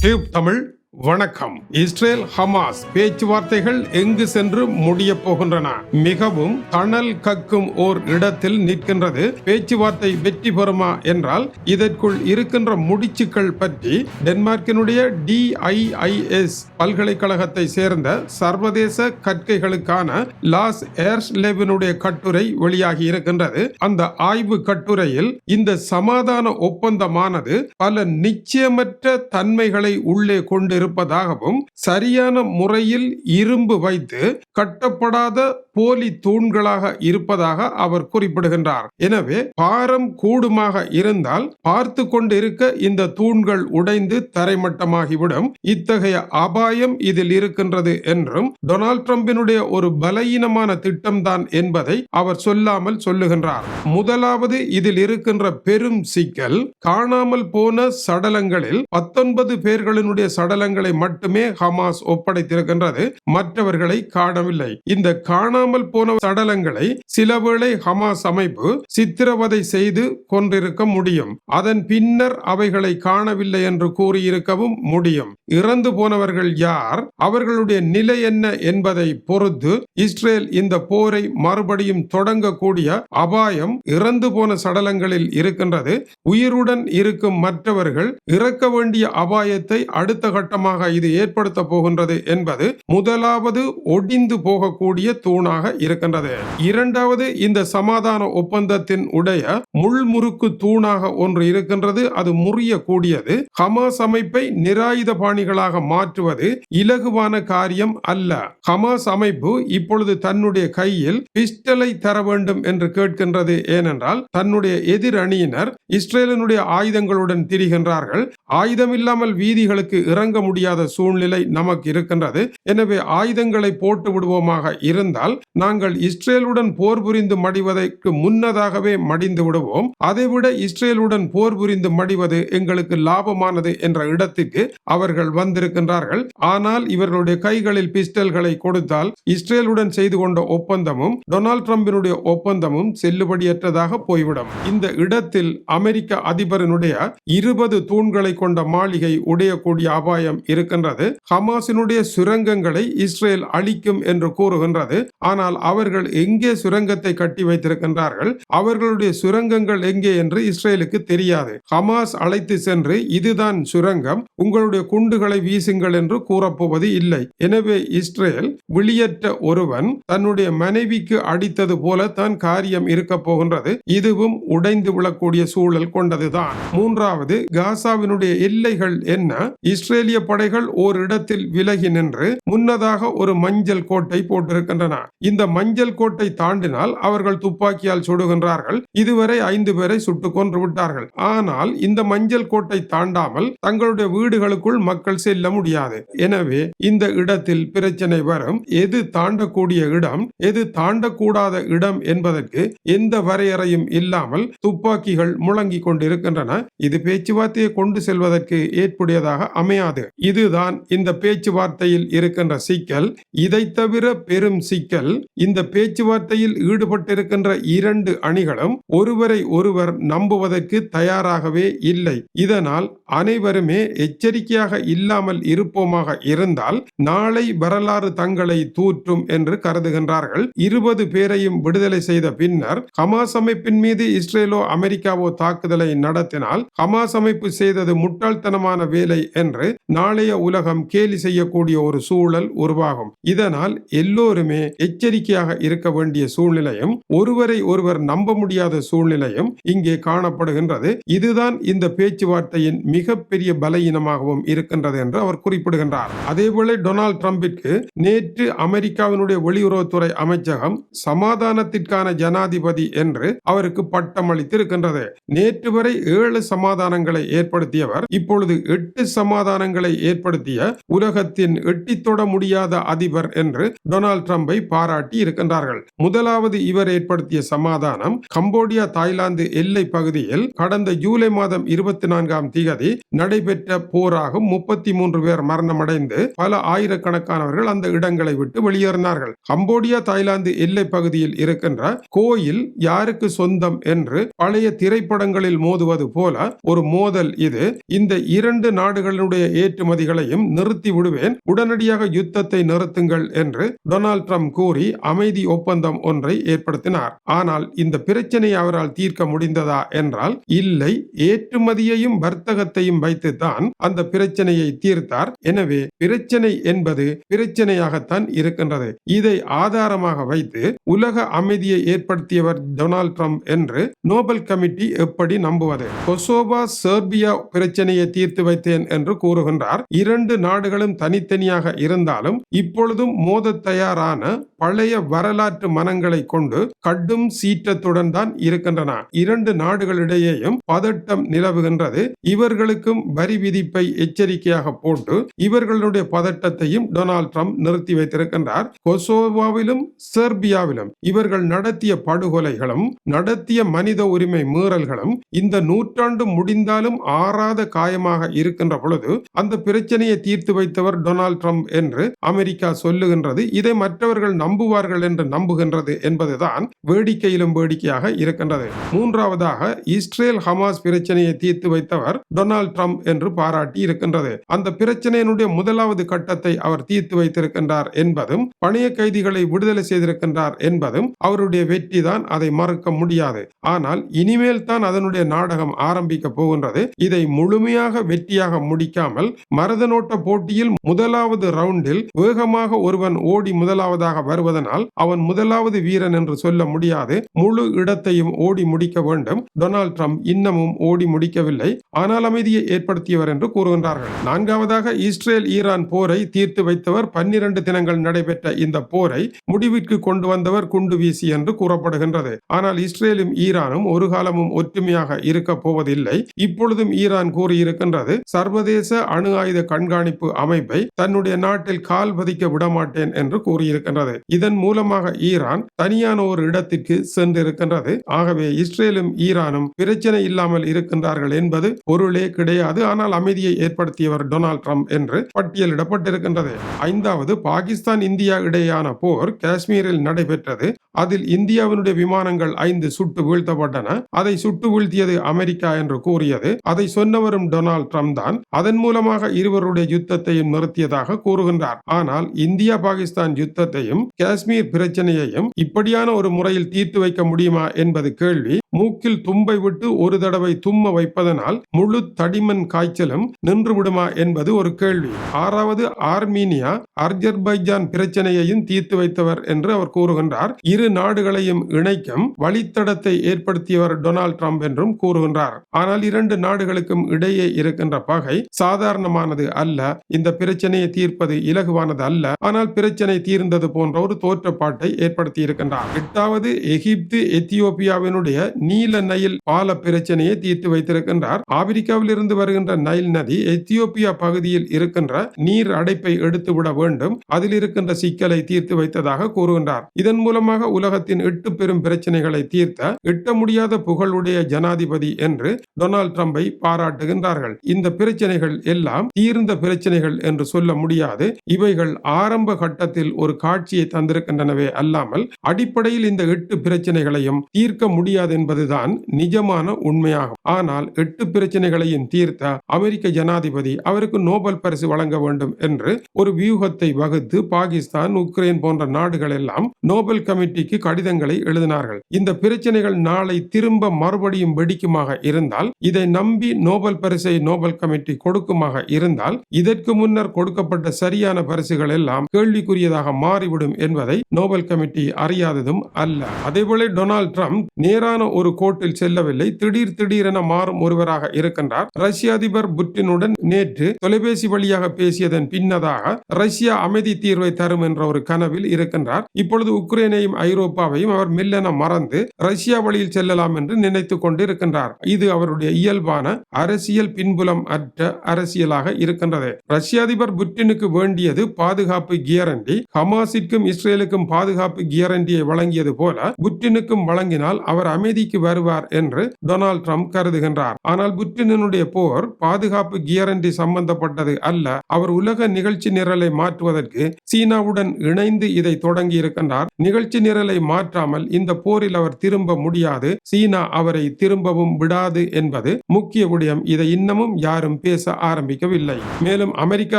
Tube Tamil. வணக்கம். Israel Hamas பேச்சுவார்த்தைகள் எங்கு சென்று முடிய போகின்றன? மிகவும் தணல் கக்கும் ஓர் இடத்தில் நிற்கின்றது. பேச்சுவார்த்தை வெற்றி பெறுமா என்றால் இதற்குள் இருக்கின்ற முடிச்சுக்கள் பற்றி டென்மார்க்கினுடைய டிஐஐஎஸ் பல்கலைக்கழகத்தை சேர்ந்த சர்வதேச கற்கைகளுக்கான லாஸ் ஏர்ஸ்லேவினுடைய கட்டுரை வெளியாகி இருக்கின்றது. அந்த ஆய்வு கட்டுரையில் இந்த சமாதான ஒப்பந்தமானது பல நிச்சயமற்ற தன்மைகளை உள்ளே கொண்டு இருப்பதாகவும் சரியான முறையில் இரும்பு வைத்து கட்டப்படாத போலி தூண்களாக இருப்பதாக அவர் குறிப்பிடுகின்றார். எனவே பாரம் கூடுமாக இருந்தால் பார்த்து கொண்டிருக்க இந்த தூண்கள் உடைந்து தரைமட்டமாகிவிடும். இத்தகைய அபாயம் இதில் இருக்கின்றது என்றும் டொனால்ட் ட்ரம்பினுடைய ஒரு பலவீனமான திட்டம்தான் என்பதை அவர் சொல்லாமல் சொல்லுகின்றார். முதலாவது இதில் இருக்கின்ற பெரும் சிக்கல் காணாமல் போன சடலங்களில் பத்தொன்பது பேர்களினுடைய சடலங்களை மட்டுமே ஹமாஸ் ஒப்படைத்திருக்கின்றது. மற்றவர்களை காணவில்லை. இந்த காணாமல் போன சடலங்களை சிலவேளை ஹமாஸ் அமைப்பு சித்திரவதை செய்து கொண்டிருக்க முடியும். அதன் பின்னர் அவைகளை காணவில்லை என்று கூறியிருக்கவும் முடியும். இறந்து போனவர்கள் யார்? அவர்களுடைய நிலை என்ன என்பதை பொறுத்து இஸ்ரேல் இந்த போரை மறுபடியும் தொடங்கக்கூடிய அபாயம் இறந்து போன சடலங்களில் இருக்கின்றது. உயிருடன் இருக்கும் மற்றவர்கள் இறக்க வேண்டிய அபாயத்தை அடுத்த கட்டமாக இது ஏற்படுத்த போகின்றது என்பது முதலாவது ஒடிந்து போகக்கூடிய தூணாக இருக்கின்றது. இரண்டாவது இந்த சமாதான ஒப்பந்தத்தின் உடைய முள்முறுக்கு தூணாக ஒன்று இருக்கின்றது. அது முறியக்கூடியது. ஹமாஸ் அமைப்பை நிராயுத பாணிகளாக மாற்றுவது இலகுவான காரியம் அல்ல. ஹமாஸ் அமைப்பு இப்பொழுது தன்னுடைய கையில் பிஸ்டலை தர வேண்டும் என்று கேட்கின்றது. ஏனென்றால் தன்னுடைய எதிர் அணியினர் இஸ்ரேலினுடைய ஆயுதங்களுடன் திரிகின்றார்கள். ஆயுதம் இல்லாமல் வீதிகளுக்கு இறங்க முடியாத சூழ்நிலை நமக்கு இருக்கின்றது. எனவே ஆயுதங்களை போட்டு விடுவோமாக இருந்தால் நாங்கள் இஸ்ரேலுடன் போர் புரிந்து மடிவதற்கு முன்னதாகவே மடிந்து விடுவோம். அதைவிட இஸ்ரேலுடன் போர் புரிந்து மடிவது எங்களுக்கு லாபமானது என்ற இடத்துக்கு அவர்கள் வந்திருக்கின்றார்கள். ஆனால் இவர்களுடைய கைகளில் பிஸ்டல்களை கொடுத்தால் இஸ்ரேலுடன் செய்து கொண்ட ஒப்பந்தமும் டொனால்ட் ட்ரம்பினுடைய ஒப்பந்தமும் செல்லுபடியற்றதாக போய்விடும். இந்த இடத்தில் அமெரிக்க அதிபரினுடைய இருபது தூண்களை கொண்ட மாளிகை உடையக்கூடிய அபாயம் இருக்கின்றது. ஹமாஸினுடைய சுரங்கங்களை இஸ்ரேல் அழிக்கும் என்று கூறுகின்றது. ஆனால் அவர்கள் எங்கே சுரங்கத்தை கட்டி வைத்திருக்கின்றார்கள்? அவர்களுடைய சுரங்கங்கள் எங்கே என்று இஸ்ரேலுக்கு தெரியாது. ஹமாஸ் அழைத்து சென்று இதுதான் சுரங்கம் உங்களுடைய குண்டுகளை வீசுங்கள் என்று கூறப்போவது இல்லை. எனவே இஸ்ரேல் வெளியற்ற ஒருவன் தன்னுடைய மனைவிக்கு அடித்தது போல தான் காரியம் இருக்க போகின்றது. இதுவும் உடைந்து விழக்கூடிய சூழல் கொண்டதுதான். மூன்றாவது காசாவினுடைய எல்லைகள் என்ன? இஸ்ரேலிய படைகள் ஓரிடத்தில் விலகி நின்று முன்னதாக ஒரு மஞ்சள் கோட்டை போட்டிருக்கின்றன. இந்த மஞ்சள் கோட்டை தாண்டினால் அவர்கள் துப்பாக்கியால் சுடுகின்றார்கள். இதுவரை ஐந்து பேரை சுட்டு கொன்று விட்டார்கள். ஆனால் இந்த மஞ்சள் கோட்டை தாண்டாமல் தங்களுடைய வீடுகளுக்குள் மக்கள் செல்ல முடியாது. எனவே இந்த இடத்தில் பிரச்சனை வரும். எது தாண்டக்கூடிய இடம் எது தாண்டக்கூடாத இடம் என்பதற்கு எந்த வரையறையும் இல்லாமல் துப்பாக்கிகள் முழங்கிக் கொண்டிருக்கின்றன. இது பேச்சுவார்த்தையை கொண்டு செல்வதற்கு ஏற்புடையதாக அமையாது. இதுதான் இந்த பேச்சுவார்த்தையில் இருக்கின்ற சிக்கல். இதை தவிர பெரும் சிக்கல் இந்த பேச்சுவார்த்தையில் ஈடுபட்டிருக்கின்ற இரண்டு அணிகளும் ஒருவரை ஒருவர் நம்புவதற்கு தயாராகவே இல்லை. இதனால் அனைவருமே எச்சரிக்கையாக இல்லாமல் இருப்போமாக இருந்தால் நாளை வரலாறு தங்களை தூற்றும் என்று கருதுகின்றார்கள். இருபது பேரையும் விடுதலை செய்த பின்னர் ஹமாஸ் அமைப்பின் மீது இஸ்ரேலோ அமெரிக்காவோ தாக்குதலை நடத்தினால் ஹமாஸ் அமைப்பு செய்தது முட்டாள்தனமான வேலை என்று நாளைய உலகம் கேலி செய்யக்கூடிய ஒரு சூழல் உருவாகும். இதனால் எல்லோருமே எச்சரிக்கையாக இருக்க வேண்டிய சூழ்நிலையும் ஒருவரை ஒருவர் நம்ப முடியாத சூழ்நிலையும் இங்கே காணப்படுகின்றது. இதுதான் இந்த பேச்சுவார்த்தையின் மிகப்பெரிய பலவீனமாகவும் இருக்கின்றது என்று அவர் குறிப்பிடுகின்றார். அதேபோல டொனால்டு டிரம்பிற்கு நேற்று அமெரிக்காவினுடைய வெளியுறவுத்துறை அமைச்சகம் சமாதானத்திற்கான ஜனாதிபதி என்று அவருக்கு பட்டம் அளித்திருக்கின்றது நேற்று வரை ஏழு சமாதானங்களை ஏற்படுத்தியவர் இப்பொழுது எட்டு சமாதானங்களை ஏற்படுத்திய உலகத்தின் எட்டித்தொட முடியாத அதிபர் என்று டொனால்டு டிரம்பை பாராட்டு பாராட்டி இருக்கின்றார்கள். முதலாவது இவர் ஏற்படுத்திய சமாதானம் கம்போடியா தாய்லாந்து எல்லை பகுதியில் கடந்த ஜூலை மாதம் இருபத்தி நான்காம் திகதி நடைபெற்ற போராகும் முப்பத்தி மூன்று பேர் மரணமடைந்து பல ஆயிரக்கணக்கானவர்கள் அந்த இடங்களை விட்டு வெளியேறினார்கள். கம்போடியா தாய்லாந்து எல்லை பகுதியில் இருக்கின்ற கோயில் யாருக்கு சொந்தம் என்று பழைய திரைப்படங்களில் மோதுவது போல ஒரு மோதல் இது. இந்த இரண்டு நாடுகளுடைய ஏற்றுமதிகளையும் நிறுத்தி விடுவேன் உடனடியாக யுத்தத்தை நிறுத்துங்கள் என்று டொனால்ட் ட்ரம்ப் கூறி கூறி அமைதி ஒப்பந்தம் ஒன்றை ஏற்படுத்தினார். ஆனால் இந்த பிரச்சனை அவரால் தீர்க்க முடிந்ததா என்றால் இல்லை ஏற்றுமதியையும் வர்த்தகத்தையும் வைத்துத்தான் அந்த பிரச்சனையை தீர்த்தார். எனவே பிரச்சனை என்பது பிரச்சனையாகத்தான் இருக்கின்றது. இதை ஆதாரமாக வைத்து உலக அமைதியை ஏற்படுத்தியவர் டொனால்ட் ட்ரம்ப் என்று நோபல் கமிட்டி எப்படி நம்புவது? கொசோவா சேர்பியா பிரச்சனையை தீர்த்து வைத்தேன் என்று கூறுகின்றார். இரண்டு நாடுகளும் தனித்தனியாக இருந்தாலும் இப்பொழுதும் மோத தயாரான பழைய வரலாற்று மனங்களை கொண்டு கடும் சீற்றத்துடன் தான் இருக்கின்றன. இரண்டு நாடுகளிடையேயும் பதட்டம் நிலவுகின்றது. இவர்களுக்கும் வரி விதிப்பை எச்சரிக்கையாக போட்டு இவர்களுடைய பதட்டத்தையும் டொனால்ட் ட்ரம்ப் நிறுத்தி வைத்திருக்கின்றார். கொசோவாவிலும் செர்பியாவிலும் இவர்கள் நடத்திய படுகொலைகளும் நடத்திய மனித உரிமை மீறல்களும் இந்த நூற்றாண்டு முடிந்தாலும் ஆறாத காயமாக இருக்கின்ற பொழுது அந்த பிரச்சனையை தீர்த்து வைத்தவர் டொனால்ட் ட்ரம்ப் என்று அமெரிக்கா சொல்லுகின்றது. இதை மற்றவர்கள் நம்புவார்கள் என்று நம்புகின்றது என்பதுதான் வேடிக்கையிலும் வேடிக்கையாக இருக்கின்றது. மூன்றாவதாக இஸ்ரேல் ஹமாஸ் பிரச்சனையை தீர்த்து வைத்தவர் டொனால்ட் ட்ரம்ப் என்று பாராட்டி இருக்கின்றது. அந்த பிரச்சனையினுடைய முதலாவது கட்டத்தை அவர் தீர்த்து வைத்திருக்கின்றார் என்பதும் பணைய கைதிகளை விடுதலை செய்திருக்கின்றார் என்பதும் அவருடைய வெற்றி தான் அதை மறுக்க முடியாது. ஆனால் இனிமேல் தான் அதனுடைய நாடகம் ஆரம்பிக்க போகின்றது. இதை முழுமையாக வெற்றியாக முடிக்காமல் மரதனோட்ட போட்டியில் முதலாவது ரவுண்டில் வேகமாக ஒருவன் ஓடி முதலாவதாக வருவதனால் அவன் முதலாவது வீரன் என்று சொல்ல முடியாது. முழு இடத்தையும் ஓடி முடிக்க வேண்டும். டொனால்ட் ட்ரம்ப் இன்னமும் ஓடி முடிக்கவில்லை. ஆனால் அமைதியை ஏற்படுத்தியவர் என்று கூறுகின்றார்கள். நான்காவதாக இஸ்ரேல் ஈரான் போரை தீர்த்து வைத்தவர் பன்னிரண்டு தினங்கள் நடைபெற்ற இந்த போரை முடிவிற்கு கொண்டு வந்தவர் குண்டு வீசி என்று கூறப்படுகின்றது. ஆனால் இஸ்ரேலும் ஈரானும் ஒரு காலமும் ஒற்றுமையாக இருக்க போவதில்லை. இப்பொழுதும் ஈரான் கூறியிருக்கின்றது சர்வதேச அணு ஆயுத கண்காணிப்பு அமைப்பை தன்னுடைய நாட்டில் கால் பதிக்க விடமாட்டேன் என்று கூறியிருக்கின்றது. இதன் மூலமாக ஈரான் தனியான ஒரு இடத்திற்கு சென்றிருக்கின்றது. ஆகவே இஸ்ரேலும் ஈரானும் பிரச்சனை இல்லாமல் இருக்கின்றார்கள் என்பது பொருளே கிடையாது. ஆனால் அமைதியை ஏற்படுத்தியவர் டொனால்ட் ட்ரம்ப் என்று பட்டியலிடப்பட்டிருக்கின்றது. ஐந்தாவது பாகிஸ்தான் இந்தியா இடையேயான போர் காஷ்மீரில் நடைபெற்றது. அதில் இந்தியாவினுடைய விமானங்கள் ஐந்து சுட்டு வீழ்த்தப்பட்டன. அதை சுட்டு வீழ்த்தியது அமெரிக்கா என்று கூறியது. அதை சொன்னவரும் டொனால்ட் ட்ரம்ப் தான். அதன் மூலமாக இருவருடைய யுத்தத்தையும் நிறுத்தியதாக கூறுகின்றார். ஆனால் இந்தியா பாகிஸ்தான் யுத்தத்தையும் காஷ்மீர் பிரச்சனையையும் இப்படியான ஒரு முறையில் தீர்த்து வைக்க முடியுமா என்பது கேள்வி. மூக்கில் தும்பை விட்டு ஒரு தடவை தும்ம வைப்பதனால் முழு தடிமன் காய்ச்சலும் நின்று விடுமா என்பது ஒரு கேள்வி. ஆறாவது ஆர்மீனியா அர்ஜர்பைஜான் பிரச்சனையையும் தீர்த்து வைத்தவர் என்று அவர் கூறுகின்றார். இரு நாடுகளையும் இணைக்கும் வழித்தடத்தை ஏற்படுத்தியவர் டொனால்ட் ட்ரம்ப் என்றும் கூறுகின்றார். ஆனால் இரண்டு நாடுகளுக்கும் இடையே இருக்கின்ற பகை சாதாரணமானது அல்ல. இந்த பிரச்சனையை தீர்ப்பது இலகுவானது அல்ல. ஆனால் பிரச்சனை தீர்ந்தது போன்ற ஒரு தோற்றப்பாட்டை ஏற்படுத்தி இருக்கின்றார். எட்டாவது எகிப்து எத்தியோப்பியாவினுடைய நீல நைல் பால பிரச்சனையை தீர்த்து வைத்திருக்கின்றார். ஆப்பிரிக்காவில் இருந்து வருகின்ற நைல் நதி எத்தியோப்பியா பகுதியில் இருக்கின்ற நீர் அடைப்பை எடுத்து விட வேண்டும். அதில் இருக்கின்ற சிக்கலை தீர்த்து வைத்ததாக கூறுகின்றார். இதன் மூலமாக உலகத்தின் எட்டு பெரும் பிரச்சனைகளை தீர்த்த எட்ட முடியாத புகழுடைய ஜனாதிபதி என்று டொனால்ட் ட்ரம்பை பாராட்டுகின்றார்கள். இந்த பிரச்சனைகள் எல்லாம் தீர்ந்த பிரச்சனைகள் என்று சொல்ல முடியாது. இவைகள் ஆரம்ப கட்டத்தில் ஒரு காட்சியை தந்திருக்கின்றனவே அல்லாமல் அடிப்படையில் இந்த எட்டு பிரச்சனைகளையும் தீர்க்க முடியாது என்பதுதான் நிஜமான உண்மையாகும். ஆனால் எட்டு பிரச்சனைகளையும் தீர்த்த அமெரிக்க ஜனாதிபதி அவருக்கு நோபல் பரிசு வழங்க வேண்டும் என்று ஒரு வியூகத்தை வகுத்து பாகிஸ்தான் உக்ரைன் போன்ற நாடுகள் எல்லாம் நோபல் கமிட்டிக்கு கடிதங்களை எழுதினார்கள். இந்த பிரச்சனைகள் நாளை திரும்ப மறுபடியும் வெடிக்குமாக இருந்தால் இதை நம்பி நோபல் பரிசை நோபல் கமிட்டி கொடுக்குமாக இருந்தால் இதற்கு முன்னர் கொடுக்கப்பட்ட சரியான பரிசுகள் எல்லாம் கேள்விக்குரியதாக மாறிவிடும் என்பதை நோபல் கமிட்டி அறியாததும் அல்ல. அதேபோல டொனால்டு ட்ரம்ப் நேரான ஒரு கோட்டில் செல்லவில்லை. திடீர் திடீரென மாறும் ஒருவராக இருக்கின்றார். ரஷ்ய அதிபர் புட்டினுடன் நேற்று தொலைபேசி வழியாக பேசியதன் பின்னதாக ரஷ்யா அமைதி தீர்வை தரும் என்ற ஒரு கனவில் இருக்கின்றார். இப்பொழுது உக்ரைனையும் ஐரோப்பாவையும் அவர் மெல்லென மறந்து ரஷ்யா வழியில் செல்லலாம் என்று நினைத்துக் கொண்டிருக்கின்றார். இது அவருடைய இயல்பான அரசியல் பின்புலம் அற்ற அரசியலாக இருக்கின்றது. ரஷ்ய அதிபர் புட்டினுக்கு வேண்டியது பாதுகாப்பு கியரண்டி ஹமாஸிற்கும் இஸ்ரேலுக்கும் பாதுகாப்பு கியரண்டியை வழங்கியது போல புட்டினுக்கும் வழங்கினால் அவர் அமைதிக்கு வருவார் என்று டொனால்ட் ட்ரம்ப் கருதுகின்றார். ஆனால் புட்டினுடைய போர் பாதுகாப்பு கியரண்டி சம்பந்தப்பட்டது அல்ல. அவர் உலக நிகழ்ச்சி நிரலை மாற்றுவதற்கு சீனாவுடன் இணைந்து இதை தொடங்கி இருக்கின்றார் நிகழ்ச்சி நிரலை மாற்றாமல் இந்த போரில் அவர் திரும்ப முடியாது. சீனா அவரை திரும்பவும் விடாது என்பது முக்கிய விடயம். இதை இன்னமும் யாரும் பேச ஆரம்பிக்கவில்லை. மேலும் அமெரிக்கா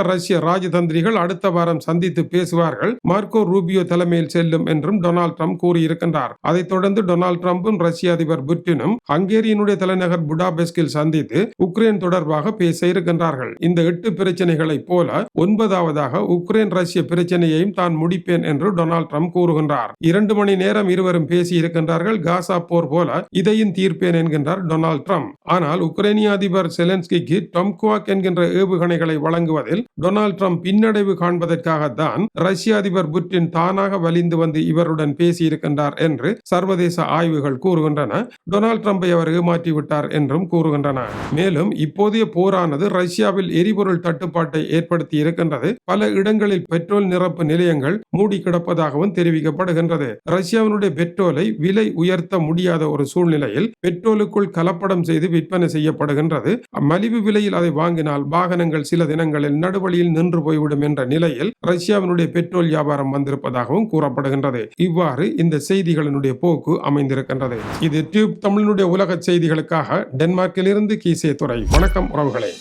ரஷ்ய ராஜதந்திரிகள் அடுத்த வாரம் சந்தித்து பேசுவார்கள். மார்க்கோ ரூபியோ தலைமையில் செல்லும் என்றும் டொனால்ட் ட்ரம்ப் கூறியிருக்கின்றார். அதைத் தொடர்ந்து டொனால்ட் ட்ரம்பும் ரஷ்ய அதிபர் புட்டினும் ஹங்கேரியனுடைய தலைநகர் புடாபெஸ்கில் சந்தித்து உக்ரைன் தொடர்பாக பேச இருக்கின்றார்கள். இந்த எட்டு பிரச்சனைகளைப் போல ஒன்பதாவதாக உக்ரைன் ரஷ்ய பிரச்சனையையும் தான் முடிப்பேன் என்று டொனால்ட் ட்ரம்ப் கூறுகின்றார். இரண்டு மணி நேரம் இருவரும் பேசி இருக்கின்றார்கள். காசா போர் போல இதையும் தீர்ப்பேன் என்கின்றார் டொனால்ட் ட்ரம்ப். ஆனால் உக்ரைனிய அதிபர் செலன்ஸ்கிக்கு டொம்குவாக் என்கின்ற ஏவுகணைகளை வழங்குவதில் டொனால்ட் ட்ரம்ப் பின்னடைவு காண்பதற்காகத்தான் ரஷ்ய அதிபர் புட்டின் தானாக வலிந்து வந்து இவருடன் பேசியிருக்கின்றார் என்று சர்வதேச ஆய்வுகள் கூறுகின்றன. டொனால்ட் ட்ரம்பை அவர் ஏமாற்றிவிட்டார் என்றும் கூறுகின்றன. மேலும் இப்போதைய போரானது ரஷ்யாவில் எரிபொருள் தட்டுப்பாட்டை ஏற்படுத்தி இருக்கின்றது. பல இடங்களில் பெட்ரோல் நிரப்பு நிலையங்கள் மூடி கிடப்பதாகவும் தெரிவிக்கப்படுகின்றது. ரஷ்யாவினுடைய பெட்ரோலை விலை உயர்த்த முடியாத ஒரு சூழ்நிலையில் பெட்ரோலுக்குள் கலப்படம் செய்து விற்பனை செய்யப்படுகின்றது. மலிவு விலையில் அதை வாங்கினால் வாகனங்கள் சில தினங்களில் நடுவழியில் நின்று போய்விடும் என்ற நிலையில் ரஷ்யாவினுடைய பெட்ரோல் வியாபாரம் இருப்பதாகவும் கூறப்படுகின்றது. இவ்வாறு இந்த செய்திகளினுடைய போக்கு அமைந்திருக்கின்றது. இது டியூப் தமிழினுடைய உலக செய்திகளுக்காக டென்மார்க்கிலிருந்து கீசே துறை. வணக்கம் உறவுகளே.